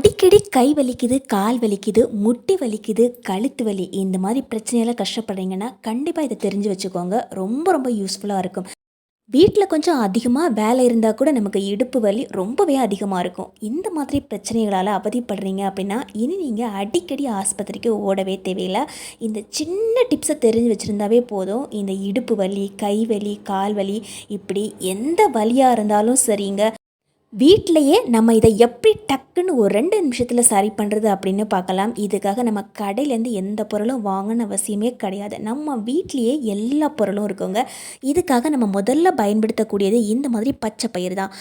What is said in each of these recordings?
அடிக்கடி கை வலிக்குது கால் வலிக்குது முட்டி வலிக்குது கழுத்து வலி. இந்த மாதிரி பிரச்சனையெல்லாம் கஷ்டப்படுறீங்கன்னா கண்டிப்பாக இதை தெரிஞ்சு வச்சுக்கோங்க. ரொம்ப ரொம்ப யூஸ்ஃபுல்லாக இருக்கும். வீட்டில் கொஞ்சம் அதிகமாக வேலை இருந்தால் கூட நமக்கு இடுப்பு வலி ரொம்பவே அதிகமாக இருக்கும். இந்த மாதிரி பிரச்சனைகளால் அவதிப்படுறீங்க அப்படின்னா இனி நீங்கள் அடிக்கடி ஆஸ்பத்திரிக்கு ஓடவே தேவையில்லை. இந்த சின்ன டிப்ஸை தெரிஞ்சு வச்சுருந்தாவே போதும். இந்த இடுப்பு வலி கை வலி கால் வலி இப்படி எந்த வலியாக இருந்தாலும் சரிங்க. வீட்டிலையே நம்ம இதை எப்படி டக்குன்னு ஒரு ரெண்டு நிமிஷத்தில் சரி பண்ணுறது அப்படின்னு பார்க்கலாம். இதுக்காக நம்ம கடையிலேருந்து எந்த பொருளும் வாங்கணும்னு அவசியமே கிடையாது. நம்ம வீட்லேயே எல்லா பொருளும் இருக்குங்க. இதுக்காக நம்ம முதல்ல பயன்படுத்தக்கூடியது இந்த மாதிரி பச்சை பயிர் தான்.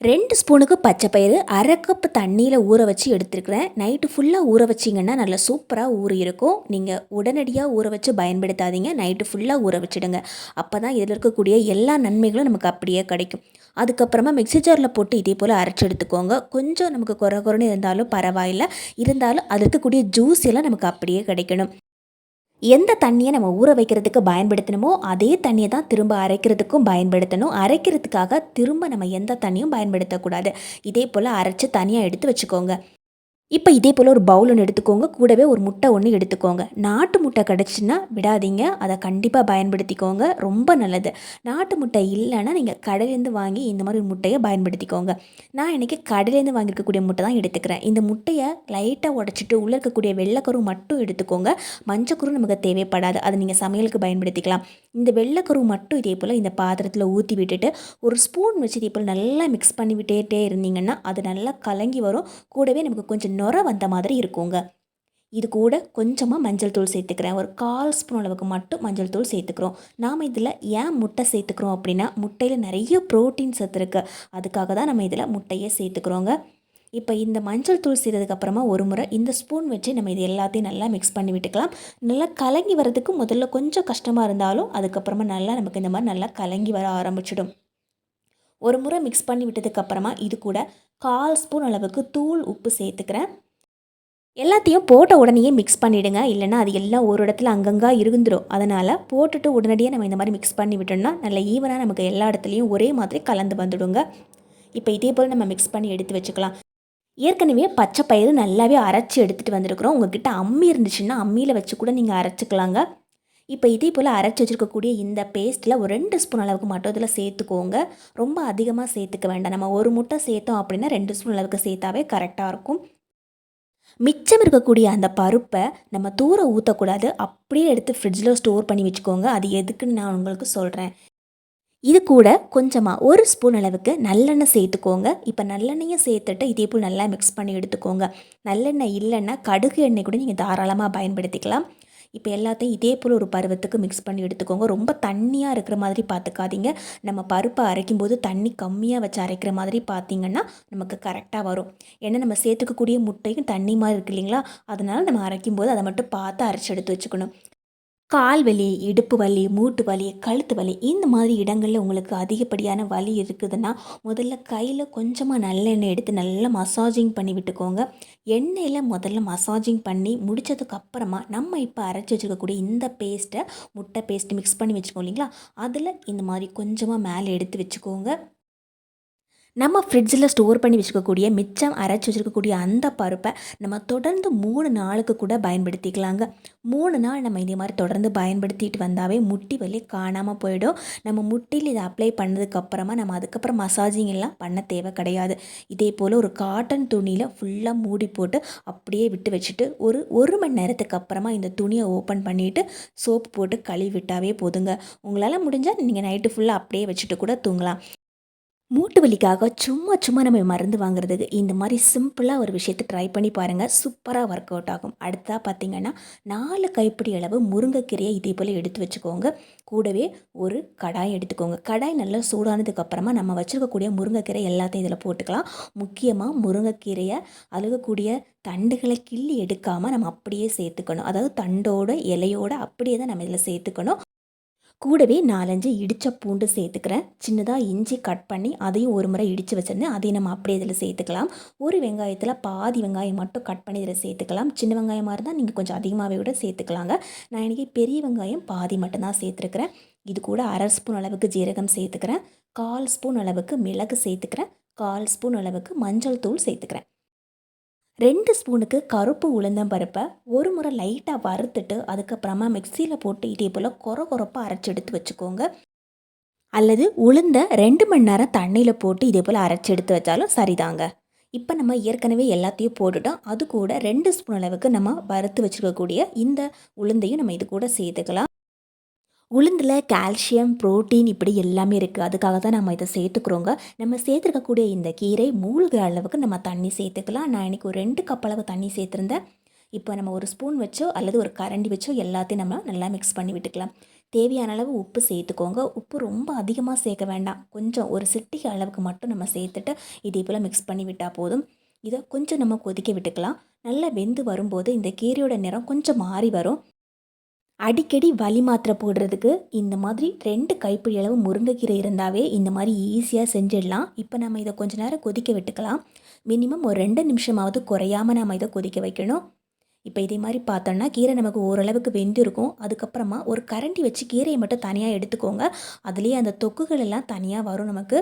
ரெண்டு ஸ்பூனுக்கு பச்சை பயிறு அரை கப் தண்ணியில் ஊற வச்சு எடுத்துருக்குறேன். நைட்டு ஃபுல்லாக ஊற வச்சிங்கன்னா நல்லா சூப்பராக ஊறி இருக்கும் நீங்கள் உடனடியாக ஊற வச்சு பயன்படுத்தாதீங்க. நைட்டு ஃபுல்லாக ஊற வச்சுடுங்க. அப்போ தான் இதில் இருக்கக்கூடிய எல்லா நன்மைகளும் நமக்கு அப்படியே கிடைக்கும். அதுக்கப்புறமா மிக்ஸி ஜாரில் போட்டு இதே போல் அரைச்சி எடுத்துக்கோங்க. கொஞ்சம் நமக்கு குறை குறைன்னு இருந்தாலும் பரவாயில்ல. இருந்தாலும் அது இருக்கக்கூடிய ஜூஸ் எல்லாம் நமக்கு அப்படியே கிடைக்கணும். எந்த தண்ணியை நம்ம ஊற வைக்கிறதுக்கு பயன்படுத்தணுமோ அதே தண்ணியை தான் திரும்ப அரைக்கிறதுக்கும் பயன்படுத்தணும். அரைக்கிறதுக்காக திரும்ப நம்ம எந்த தண்ணியும் பயன்படுத்தக்கூடாது. இதே போல் அரைச்சி தனியாக எடுத்து வச்சுக்கோங்க. இப்போ இதே போல் ஒரு பவுல் ஒன்று எடுத்துக்கோங்க. கூடவே ஒரு முட்டை ஒன்று எடுத்துக்கோங்க. நாட்டு முட்டை கிடச்சின்னா விடாதீங்க. அதை கண்டிப்பாக பயன்படுத்திக்கோங்க. ரொம்ப நல்லது. நாட்டு முட்டை இல்லைன்னா நீங்கள் கடையிலேருந்து வாங்கி இந்த மாதிரி ஒரு முட்டையை பயன்படுத்திக்கோங்க. நான் இன்றைக்கி கடையிலேருந்து வாங்கியிருக்கக்கூடிய முட்டை தான் எடுத்துக்கிறேன். இந்த முட்டையை லைட்டாக உடச்சிட்டு உள்ளே இருக்கக்கூடிய வெள்ளைக்கரு மட்டும் எடுத்துக்கோங்க. மஞ்சக்கரு நமக்கு தேவைப்படாது. அதை நீங்கள் சமையலுக்கு பயன்படுத்திக்கலாம். இந்த வெள்ளைக்கரு மட்டும் இதே போல் இந்த பாத்திரத்தில் ஊற்றி விட்டுட்டு ஒரு ஸ்பூன் வச்சு இதே போல் நல்லா மிக்ஸ் பண்ணி விட்டே இருந்தீங்கன்னா அது நல்லா கலங்கி வரும். கூடவே நமக்கு கொஞ்சம் நுர வந்த மாதிரி இருக்குங்க. இது கூட கொஞ்சமாக மஞ்சள் தூள் சேர்த்துக்கிறேன். ஒரு கால் ஸ்பூன் அளவுக்கு மட்டும் மஞ்சள் தூள் சேர்த்துக்கிறோம். நாம் இதில் ஏன் முட்டை சேர்த்துக்கிறோம் அப்படின்னா முட்டையில் நிறைய ப்ரோட்டீன் சத்து இருக்குது அதுக்காக தான் நம்ம இதில் முட்டையை சேர்த்துக்கிறோங்க. இப்போ இந்த மஞ்சள் தூள் செய்ததுக்கப்புறமா ஒரு முறை இந்த ஸ்பூன் வச்சு நம்ம இது எல்லாத்தையும் நல்லா மிக்ஸ் பண்ணி விட்டுக்கலாம். நல்லா கலங்கி வரதுக்கு முதல்ல கொஞ்சம் கஷ்டமாக இருந்தாலும் அதுக்கப்புறமா நல்லா நமக்கு இந்த மாதிரி நல்லா கலங்கி வர ஆரம்பிச்சிடும். ஒரு முறை மிக்ஸ் பண்ணி விட்டதுக்கப்புறமா இது கூட கால் ஸ்பூன் அளவுக்கு தூள் உப்பு சேர்த்துக்கிறேன். எல்லாத்தையும் போட்ட உடனேயே மிக்ஸ் பண்ணிவிடுங்க இல்லைனா அது எல்லாம் ஒரு இடத்துல அங்கங்கே இருந்துடும் அதனால் போட்டுட்டு உடனடியாக நம்ம இந்த மாதிரி மிக்ஸ் பண்ணி விட்டோம்னா நல்ல ஈவனாக நமக்கு எல்லா இடத்துலையும் ஒரே மாதிரி கலந்து வந்துடுங்க. இப்போ இதே போல் நம்ம மிக்ஸ் பண்ணி எடுத்து வச்சுக்கலாம். ஏற்கனவே பச்சை பயிறு நல்லாவே அரைச்சி எடுத்துகிட்டு வந்திருக்கிறோம். உங்ககிட்ட அம்மி இருந்துச்சுன்னா அம்மியில் வச்சு கூட நீங்கள் அரைச்சிக்கலாங்க. இப்போ இதே போல் அரைச்சி வச்சுருக்கக்கூடிய இந்த பேஸ்ட்டில் ஒரு ரெண்டு ஸ்பூன் அளவுக்கு மட்டும் இதில் சேர்த்துக்கோங்க. ரொம்ப அதிகமாக சேர்த்துக்க வேண்டாம். நம்ம ஒரு முட்டை சேர்த்தோம் அப்படின்னா ரெண்டு ஸ்பூன் அளவுக்கு சேர்த்தாவே கரெக்டாக இருக்கும். மிச்சம் இருக்கக்கூடிய அந்த பருப்பை நம்ம தூர ஊற்றக்கூடாது அப்படியே எடுத்து ஃப்ரிட்ஜில் ஸ்டோர் பண்ணி வச்சுக்கோங்க. அது எதுக்குன்னு நான் உங்களுக்கு சொல்கிறேன் இது கூட கொஞ்சமாக ஒரு ஸ்பூன் அளவுக்கு நல்லெண்ணெய் சேர்த்துக்கோங்க. இப்போ நல்லெண்ணெயும் சேர்த்துட்டு இதே போல் நல்லா மிக்ஸ் பண்ணி எடுத்துக்கோங்க. நல்லெண்ணெய் இல்லைன்னா கடுகு எண்ணெய் கூட நீங்கள் தாராளமாக பயன்படுத்திக்கலாம். இப்போ எல்லாத்தையும் இதே போல் ஒரு பருவத்துக்கு மிக்ஸ் பண்ணி எடுத்துக்கோங்க. ரொம்ப தண்ணியாக இருக்கிற மாதிரி பார்த்துக்காதீங்க. நம்ம பருப்பை அரைக்கும் போது தண்ணி கம்மியாக வச்சு அரைக்கிற மாதிரி பார்த்தீங்கன்னா நமக்கு கரெக்டாக வரும். ஏன்னா நம்ம சேர்த்துக்கக்கூடிய முட்டையும் தண்ணி மாதிரி இருக்கு இல்லைங்களா? அதனால் நம்ம அரைக்கும் போது அதை மட்டும் பார்த்து அரைச்சி எடுத்து வச்சுக்கணும். கால் வலி இடுப்பு வலி மூட்டு வலி கழுத்து வலி இந்த மாதிரி இடங்களில் உங்களுக்கு அதிகப்படியான வலி இருக்குதுன்னா முதல்ல கையில் கொஞ்சமாக நல்லெண்ணெய் எடுத்து நல்லா மசாஜிங் பண்ணி விட்டுக்கோங்க. எண்ணெயில் முதல்ல மசாஜிங் பண்ணி முடித்ததுக்கு அப்புறமா நம்ம இப்போ அரைச்சி வச்சுருக்கக்கூடிய இந்த பேஸ்ட்டை முட்டை பேஸ்ட்டு மிக்ஸ் பண்ணி வச்சுக்கோம் இல்லைங்களா? அதில் இந்த மாதிரி கொஞ்சமாக மேலே எடுத்து வச்சுக்கோங்க. நம்ம ஃப்ரிட்ஜில் ஸ்டோர் பண்ணி வச்சுக்கக்கூடிய மிச்சம் அரைச்சி வச்சுருக்கக்கூடிய அந்த பருப்பை நம்ம தொடர்ந்து மூணு நாளுக்கு கூட பயன்படுத்திக்கலாங்க. மூணு நாள் நம்ம இதே மாதிரி தொடர்ந்து பயன்படுத்திட்டு வந்தாவே முட்டி வலி காணாமல் போயிடும். நம்ம முட்டியில் இதை அப்ளை பண்ணதுக்கப்புறமா நம்ம அதுக்கப்புறம் மசாஜிங் எல்லாம் பண்ண தேவை கிடையாது. இதே போல் ஒரு காட்டன் துணியில் ஃபுல்லாக மூடி போட்டு அப்படியே விட்டு வச்சுட்டு ஒரு ஒரு மணி நேரத்துக்கு அப்புறமா இந்த துணியை ஓப்பன் பண்ணிவிட்டு சோப்பு போட்டு கழுவி விட்டாவே போதுங்க. உங்களால் முடிஞ்சால் நீங்கள் நைட்டு ஃபுல்லாக அப்படியே வச்சுட்டு கூட தூங்கலாம். மூட்டு வலிக்காக சும்மா சும்மா நம்ம மருந்து வாங்குறதுக்கு இந்த மாதிரி சிம்பிளாக ஒரு விஷயத்தை ட்ரை பண்ணி பாருங்கள் சூப்பராக ஒர்க் அவுட் ஆகும். அடுத்ததாக பார்த்தீங்கன்னா நாலு கைப்பிடி அளவு முருங்கைக்கீரையை இதே போல் எடுத்து வச்சுக்கோங்க. கூடவே ஒரு கடாய் எடுத்துக்கோங்க. கடாய் நல்லா சூடானதுக்கப்புறமா நம்ம வச்சுருக்கக்கூடிய முருங்கைக்கீரை எல்லாத்தையும் இதில் போட்டுக்கலாம். முக்கியமாக முருங்கைக்கீரையை அழுகக்கூடிய தண்டுகளை கிள்ளி எடுக்காமல் நம்ம அப்படியே சேர்த்துக்கணும். அதாவது தண்டோட இலையோட அப்படியே தான் நம்ம இதில் சேர்த்துக்கணும். கூடவே நாலஞ்சு இடித்த பூண்டு சேர்த்துக்கிறேன். சின்னதாக இஞ்சி கட் பண்ணி அதையும் ஒரு முறை இடித்து வச்சுருந்தேன். அதையும் நம்ம அப்படியே இதில் சேர்த்துக்கலாம். ஒரு வெங்காயத்தில் பாதி வெங்காயம் மட்டும் கட் பண்ணி இதில் சேர்த்துக்கலாம். சின்ன வெங்காயமாக இருந்தால் நீங்கள் கொஞ்சம் அதிகமாகவே கூட சேர்த்துக்கலாங்க. நான் இன்றைக்கி பெரிய வெங்காயம் பாதி மட்டும்தான் சேர்த்துருக்குறேன். இது கூட அரை ஸ்பூன் அளவுக்கு ஜீரகம் சேர்த்துக்கிறேன். கால் ஸ்பூன் அளவுக்கு மிளகு சேர்த்துக்கிறேன். கால் ஸ்பூன் அளவுக்கு மஞ்சள் தூள் சேர்த்துக்கிறேன். ரெண்டு ஸ்பூனுக்கு கருப்பு உளுந்தம்பருப்பை ஒரு முறை லைட்டாக வறுத்துட்டு அதுக்கப்புறமா மிக்சியில் போட்டு இதே போல் கொர குறப்பாக அரைச்சி எடுத்து வச்சுக்கோங்க. அல்லது உளுந்த ரெண்டு மணி நேரம் தண்ணியில் போட்டு இதே போல் அரைச்சி எடுத்து வச்சாலும் சரிதாங்க. இப்போ நம்ம ஏற்கனவே எல்லாத்தையும் போட்டுட்டோம். அது கூட ரெண்டு ஸ்பூன் அளவுக்கு நம்ம வறுத்து வச்சுருக்கக்கூடிய இந்த உளுந்தையும் நம்ம இது கூட சேர்த்துக்கலாம். உளுந்தில் கால்சியம் புரோட்டீன் இப்படி எல்லாமே இருக்குது அதுக்காக தான் நம்ம இதை சேர்த்துக்கிறோங்க. நம்ம சேர்த்துருக்கக்கூடிய இந்த கீரை மூழ்கிற அளவுக்கு நம்ம தண்ணி சேர்த்துக்கலாம். நான் இன்றைக்கி ஒரு ரெண்டு கப் அளவு தண்ணி சேர்த்துருந்தேன். இப்போ நம்ம ஒரு ஸ்பூன் வச்சோ அல்லது ஒரு கரண்டி வச்சோ எல்லாத்தையும் நம்ம நல்லா மிக்ஸ் பண்ணி விட்டுக்கலாம். தேவையான அளவு உப்பு சேர்த்துக்கோங்க. உப்பு ரொம்ப அதிகமாக சேர்க்க வேண்டாம். கொஞ்சம் ஒரு சிட்டிகை அளவுக்கு மட்டும் நம்ம சேர்த்துட்டு இதே போல் மிக்ஸ் பண்ணி விட்டால் போதும். இதை கொஞ்சம் நம்ம கொதிக்க விட்டுக்கலாம். நல்லா வெந்து வரும்போது இந்த கீரையோட நிறம் கொஞ்சம் மாறி வரும். அடிக்கடி வலி மாத்திரை போடுறதுக்கு இந்த மாதிரி ரெண்டு கைப்பிடி அளவு முருங்கைக்கீரை இருந்தாவே இந்த மாதிரி ஈஸியாக செஞ்சிடலாம். இப்போ நம்ம இதை கொஞ்ச நேரம் கொதிக்க விட்டுக்கலாம். மினிமம் ஒரு ரெண்டு நிமிஷமாவது குறையாமல் நம்ம இதை கொதிக்க வைக்கணும். இப்போ இதே மாதிரி பார்த்தோன்னா கீரை நமக்கு ஓரளவுக்கு வெந்திருக்கும். அதுக்கப்புறமா ஒரு கரண்டி வச்சு கீரையை மட்டும் தனியாக எடுத்துக்கோங்க. அதுலேயே அந்த தொக்குகள் எல்லாம் தனியாக வரும் நமக்கு.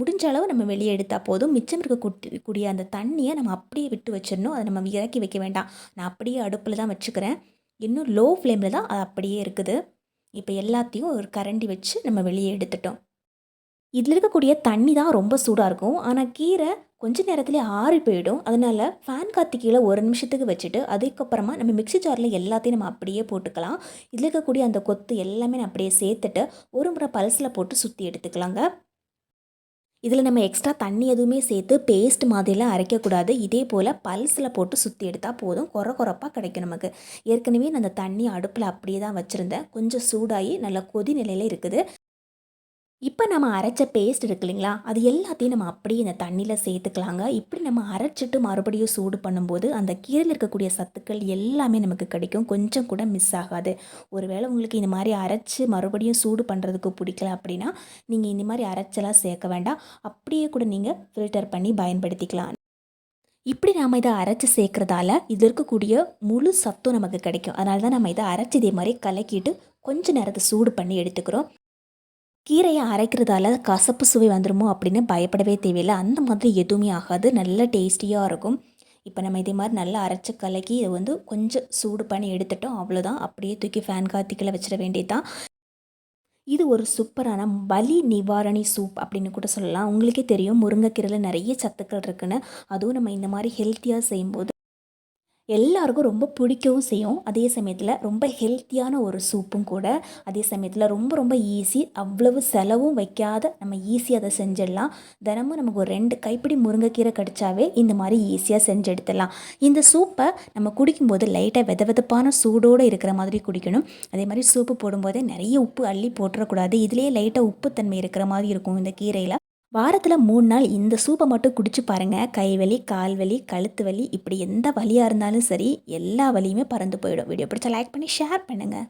முடிஞ்ச அளவு நம்ம வெளியே எடுத்தால் போதும். மிச்சம் இருக்கக்கூடிய அந்த தண்ணியை நம்ம அப்படியே விட்டு வச்சிடணும். அதை நம்ம இறக்கி வைக்க வேண்டாம். நான் அப்படியே அடுப்பில் தான் வச்சுக்கிறேன். இன்னும் லோ ஃப்ளேமில் தான் அது அப்படியே இருக்குது. இப்போ எல்லாத்தையும் ஒரு கரண்டி வச்சு நம்ம வெளியே எடுத்துட்டோம். இதில் இருக்கக்கூடிய தண்ணி தான் ரொம்ப சூடாக இருக்கும். ஆனால் கீரை கொஞ்ச நேரத்துலேயே ஆறி போயிடும். அதனால் ஃபேன் காற்று கீழே ஒரு நிமிஷத்துக்கு வச்சுட்டு அதுக்கப்புறமா நம்ம மிக்ஸி ஜாரில் எல்லாத்தையும் நம்ம அப்படியே போட்டுக்கலாம். இதில் இருக்கக்கூடிய அந்த கொத்து எல்லாமே நான் அப்படியே சேர்த்துட்டு ஒரு முறை பல்ஸில் போட்டு சுற்றி எடுத்துக்கலாங்க. இதில் நம்ம எக்ஸ்ட்ரா தண்ணி எதுவுமே சேர்த்து பேஸ்ட் மாதிரிலாம் அரைக்கக்கூடாது. இதே போல் பல்ஸில் போட்டு சுற்றி எடுத்தால் போதும். குறை குறப்பாக கிடைக்கும் நமக்கு. ஏற்கனவே நான் அந்த தண்ணி அடுப்பில் அப்படியே தான் வச்சுருந்தேன். கொஞ்சம் சூடாகி நல்லா கொதி நிலையில் இருக்குது. இப்போ நம்ம அரைச்ச பேஸ்ட் இருக்கு இல்லைங்களா? அது எல்லாத்தையும் நம்ம அப்படியே இந்த தண்ணியில் சேர்த்துக்கலாங்க. இப்படி நம்ம அரைச்சிட்டு மறுபடியும் சூடு பண்ணும்போது அந்த கீரையில் இருக்கக்கூடிய சத்துக்கள் எல்லாமே நமக்கு கிடைக்கும். கொஞ்சம் கூட மிஸ் ஆகாது. ஒருவேளை உங்களுக்கு இந்த மாதிரி அரைச்சி மறுபடியும் சூடு பண்ணுறதுக்கு பிடிக்கல அப்படின்னா நீங்கள் இந்த மாதிரி அரைச்செல்லாம் சேர்க்க வேண்டாம். அப்படியே கூட நீங்கள் ஃபில்டர் பண்ணி பயன்படுத்திக்கலாம். இப்படி நாம் இதை அரைச்சி சேர்க்குறதால இது இருக்கக்கூடிய முழு சத்தும் நமக்கு கிடைக்கும். அதனால தான் நம்ம இதை அரைச்சி இதே மாதிரி கலக்கிட்டு கொஞ்சம் நேரத்தை சூடு பண்ணி எடுத்துக்கிறோம். கீரையை அரைக்கிறதால கசப்பு சுவை வந்துடுமோ அப்படின்னு பயப்படவே தேவையில்லை. அந்த மாதிரி எதுவுமே ஆகாது. நல்ல டேஸ்டியாக இருக்கும். இப்போ நம்ம இதே மாதிரி நல்லா அரைச்சி கலக்கி இதை வந்து கொஞ்சம் சூடு பண்ணி எடுத்துட்டோம். அவ்வளோதான் அப்படியே தூக்கி ஃபேன் காத்திக்கில் வச்சிட வேண்டியதுதான். இது ஒரு சூப்பரான வலி நிவாரணி சூப் அப்படின்னு கூட சொல்லலாம். உங்களுக்கே தெரியும். முருங்கைக்கீரையில் நிறைய சத்துக்கள் இருக்குன்னு. அதுவும் நம்ம இந்த மாதிரி ஹெல்த்தியாக செய்யும்போது எல்லாருக்கும் ரொம்ப பிடிக்கவும் செய்யும். அதே சமயத்தில் ரொம்ப ஹெல்த்தியான ஒரு சூப்பும் கூட. அதே சமயத்தில் ரொம்ப ரொம்ப ஈஸி அவ்வளவு செலவும் வைக்காத நம்ம ஈஸியாக அதை செஞ்சிடலாம். தினமும் நமக்கு ஒரு ரெண்டு கைப்பிடி முருங்கைக்கீரை கடிச்சாவே இந்த மாதிரி ஈஸியாக செஞ்சு எடுத்துடலாம் இந்த சூப்பை நம்ம குடிக்கும்போது லைட்டாக வெத வெதப்பான சூடோடு இருக்கிற மாதிரி குடிக்கணும். அதே மாதிரி சூப்பு போடும்போதே நிறைய உப்பு அள்ளி போட்டுறக்கூடாது. இதுலேயே லைட்டாக உப்புத்தன்மை இருக்கிற மாதிரி இருக்கும் இந்த கீரையில். வாரத்தில் மூணு நாள் இந்த சூப்பை மட்டும் குடிச்சு பாருங்கள் கைவலி கால் வலி கழுத்து வலி இப்படி எந்த வலியாக இருந்தாலும் சரி எல்லா வலியுமே பறந்து போயிடும். வீடியோ பிடிச்சா லைக் பண்ணி ஷேர் பண்ணுங்கள்